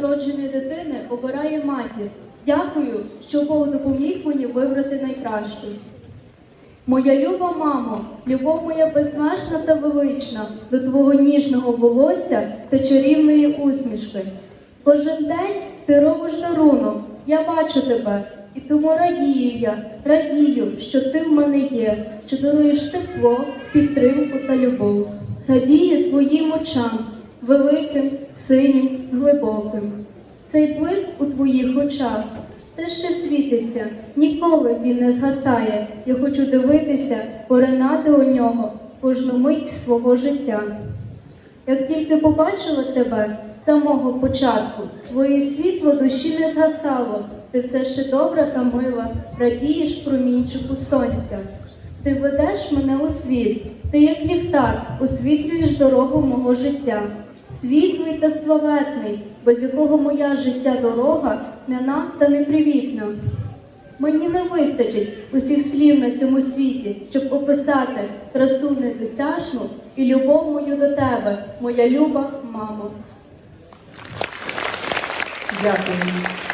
новонародженої дитини обирає матір. Дякую, що Бог допоміг мені вибрати найкращу. Моя люба мамо, любов моя безмежна та велична до твого ніжного волосся та чарівної усмішки. Кожен день ти робиш дарунок, я бачу тебе, і тому радію я, радію, що ти в мене є, що даруєш тепло, підтримку та любов. Радію твоїм очам, великим, синім, глибоким. Цей блиск у твоїх очах все ще світиться, ніколи він не згасає. Я хочу дивитися, поринати у нього кожну мить свого життя. Як тільки побачила тебе з самого початку, твоє світло душі не згасало. Ти все ще добра та мила, радієш промінчику сонця. Ти ведеш мене у світ, ти як ліхтар освітлюєш дорогу мого життя. Світлий та славетний, без якого моя життя дорога тьмяна та непривітна. Мені не вистачить усіх слів на цьому світі, щоб описати красу недосяжну і любов мою до тебе, моя люба мамо. Дякую.